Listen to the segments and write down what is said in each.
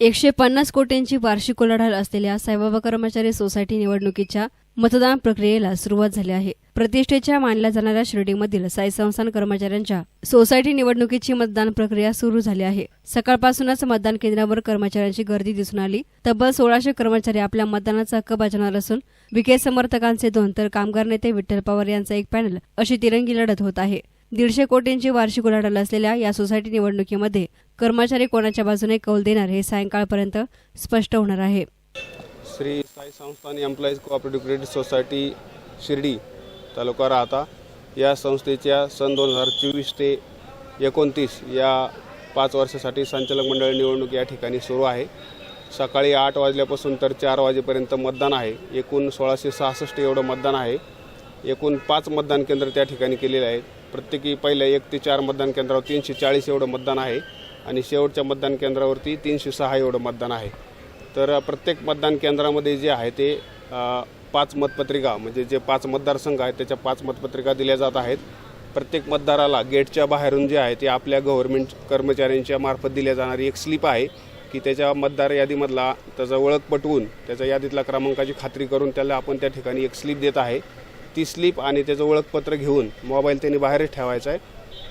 एकशे पन्नास कोटींची वार्षिक उलाढाल असलेल्या साईबाबा कर्मचारी सोसायटी निवडणुकीच्या मतदान प्रक्रियेला सुरुवात झाली आहे. प्रतिष्ठेच्या मानल्या जाणाऱ्या शिर्डीमधील साई संस्थान कर्मचाऱ्यांच्या सोसायटी निवडणुकीची मतदान प्रक्रिया सुरू झाली आहे. सकाळपासूनच मतदान केंद्रावर कर्मचाऱ्यांची गर्दी दिसून आली. तब्बल सोळाशे कर्मचारी आपल्या मतदानाचा हक्क बजावणार असून विखे समर्थकांचे दोन तर कामगार नेते विठ्ठल पवार यांचा एक पॅनल अशी तिरंगी लढत होत आहे. दीडशे कोटींची वार्षिक उलाढाल असलेल्या या सोसायटी निवडणुकीमध्ये कर्मचारी कोणाच्या बाजूने कौल देणार हे सायंकाळपर्यंत स्पष्ट होणार आहे. Shri Sai Sansthan employees cooperative credit society Shirdi taluka Rahata. या संस्थेच्या सन दोन हजार चोवीस ते एकोणतीस या पाच वर्षासाठी संचालक मंडळ निवडणूक या ठिकाणी सुरू आहे. सकाळी आठ वाजल्यापासून तर चार वाजेपर्यंत मतदान आहे. एकूण सोळाशे सहासष्ट एवढं मतदान आहे. एकूण पाच मतदान केंद्र त्या ठिकाणी केलेले आहेत. प्रत्येकी पहिल्या एक ते चार मतदान केंद्रावर तीनशे चाळीस एवढं मतदान आहे आणि शेवटच्या मतदान केंद्रावरती तीनशे सहा एवढं मतदान आहे. तर प्रत्येक मतदान केंद्रामध्ये जे आहे ते पाच मतपत्रिका म्हणजे जे पाच मतदारसंघ आहेत त्याच्या पाच मतपत्रिका दिल्या जात आहेत. प्रत्येक मतदाराला गेटच्या बाहेरून जे आहे ते आपल्या गव्हर्नमेंट कर्मचाऱ्यांच्या मार्फत दिल्या जाणारी एक स्लिप आहे की त्याच्या मतदार यादीमधला त्याचा ओळख पटवून त्याच्या यादीतला क्रमांकाची खात्री करून त्याला आपण त्या ठिकाणी एक स्लिप देत आहे. ती स्लिप आणि त्याचं ओळखपत्र घेऊन मोबाईल त्यांनी बाहेरच ठेवायचा आहे.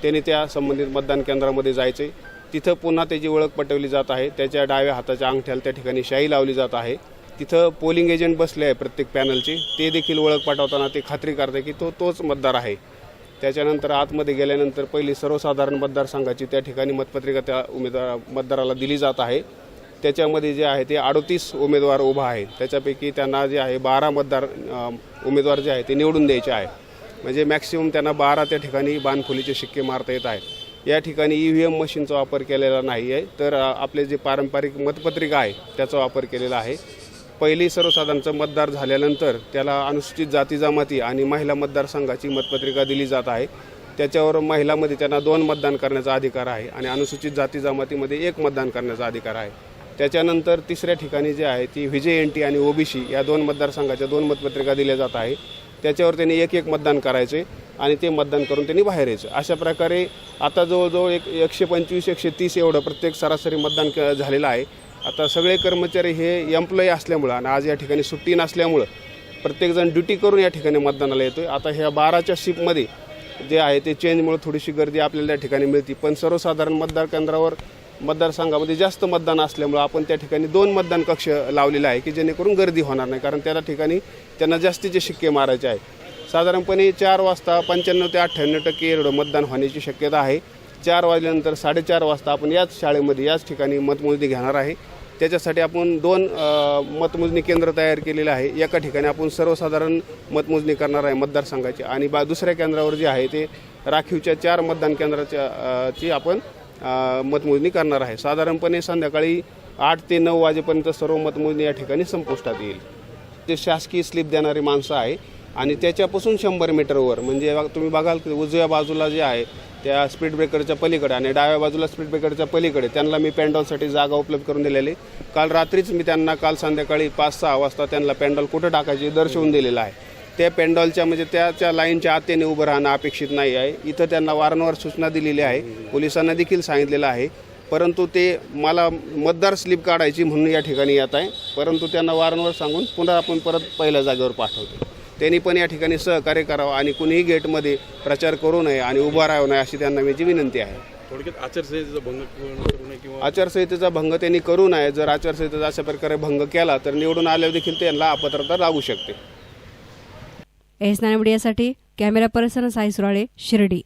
त्याने त्या संबंधित मतदान केंद्रामध्ये जायचं आहे तिथं पुन्हा त्याची ओळख पटवली जात आहे. त्याच्या डाव्या हाताच्या अंगठ्याला त्या ठिकाणी शाई लावली जात आहे. तिथं पोलिंग एजंट बसले आहे प्रत्येक पॅनलचे. ते देखील ओळख पटवताना ते खात्री करते की तो तोच मतदार आहे. त्याच्यानंतर आतमध्ये गेल्यानंतर पहिली सर्वसाधारण मतदारसंघाची त्या ठिकाणी मतपत्रिका त्या उमेदवार मतदाराला दिली जात आहे. त्याच्यामध्ये जे आहे ते अडतीस उमेदवार उभा आहे त्याच्यापैकी त्यांना जे आहे बारा मतदार उमेदवार जे आहे ते निवडून द्यायचे आहे. म्हणजे मॅक्सिमम त्यांना बारा त्या ठिकाणी बाणफुलीचे शिक्के मारता येत आहेत. या ठिकाणी ई व्ही एम मशीनचा वापर केलेला नाही आहे. तर आपले जे पारंपरिक मतपत्रिका आहे त्याचा वापर केलेला आहे. पहिली सर्वसाधारणचं मतदार झाल्यानंतर त्याला अनुसूचित जाती जमाती आणि महिला मतदारसंघाची मतपत्रिका दिली जात आहे. त्याच्यावर महिलामध्ये त्यांना दोन मतदान करण्याचा अधिकार आहे आणि अनुसूचित जाती जमातीमध्ये एक मतदान करण्याचा अधिकार आहे. त्याच्यानंतर तिसऱ्या ठिकाणी जे आहे ती विजय एन टी आणि ओबीसी या दोन मतदारसंघाच्या दोन मतपत्रिका दिल्या जात आहे त्याच्यावर त्यांनी एक एक मतदान करायचे आणि ते मतदान करून त्यांनी बाहेर यायचं. अशा प्रकारे आता जवळजवळ एक एकशे पंचवीस एकशे तीस एवढं प्रत्येक सरासरी मतदान क- झालेलं आहे. आता सगळे कर्मचारी हे एम्प्लॉई असल्यामुळं आणि आज या ठिकाणी सुट्टी नसल्यामुळं प्रत्येकजण ड्युटी करून या ठिकाणी मतदानाला येतोय. आता ह्या बाराच्या शिपमध्ये जे आहे ते चेंजमुळे थोडीशी गर्दी आपल्याला या ठिकाणी मिळते. पण सर्वसाधारण मतदार केंद्रावर मतदारसंघामध्ये जास्त मतदान असल्यामुळं आपण त्या ठिकाणी दोन मतदान कक्ष लावलेला आहे की जेणेकरून गर्दी होणार नाही. कारण त्या ठिकाणी त्यांना जास्तीचे शिक्के मारायचे आहे. साधारणपणे चार वाजता पंच्याण्णव ते अठ्ठ्याण्णव टक्के एवढं मतदान होण्याची शक्यता आहे. चार वाजल्यानंतर साडेचार वाजता आपण याच शाळेमध्ये याच ठिकाणी मतमोजणी घेणार आहे. त्याच्यासाठी आपण दोन मतमोजणी केंद्र तयार केलेले आहे. एका ठिकाणी आपण सर्वसाधारण मतमोजणी करणार आहे मतदारसंघाची. आणि बा दुसऱ्या केंद्रावर जे आहे ते राखीवच्या चार मतदान केंद्राच्या ची आपण मतमोजणी करणार आहे. साधारणपणे संध्याकाळी आठ ते नऊ वाजेपर्यंत सर्व मतमोजणी या ठिकाणी संपुष्टात येईल. ते शासकीय स्लिप देणारी माणसं आहे आणि त्याच्यापासून शंभर मीटरवर म्हणजे तुम्ही बघाल की उजव्या बाजूला जे आहे त्या स्पीड ब्रेकरच्या पलीकडे आणि डाव्या बाजूला स्पीड ब्रेकरच्या पलीकडे त्यांना मी पॅन्डॉलसाठी जागा उपलब्ध करून दिलेली काल रात्रीच मी त्यांना काल संध्याकाळी पाच सहा वाजता त्यांना पॅन्डॉल कुठं टाकायचे दर्शवून दिलेलं आहे. त्या पॅन्डॉलच्या म्हणजे त्याच्या लाईनच्या आत त्यांनी उभं राहणं अपेक्षित नाही आहे. इथं त्यांना वारंवार सूचना दिलेली आहे. पोलिसांना देखील सांगितलेलं आहे. परंतु ते मला मतदार स्लिप काढायची म्हणून या ठिकाणी येत आहे. परंतु त्यांना वारंवार सांगून पुन्हा आपण परत पहिल्या जागेवर पाठवतो. त्यांनी पण या ठिकाणी सहकार्य करावं आणि कुणीही गेटमध्ये प्रचार करू नये आणि उभा राहू नये अशी त्यांना माझी विनंती आहे. थोडक्यात आचारसंहितेचा भंग करू नये किंवा आचारसंहितेचा भंग त्यांनी करू नये. जर आचारसंहितेचा अशा प्रकारे भंग केला तर निवडून आल्यावर देखील त्यांना अपात्रता लागू शकते. एस नाना मीडियासाठी कॅमेरा पर्सन साई सुराळे शिर्डी.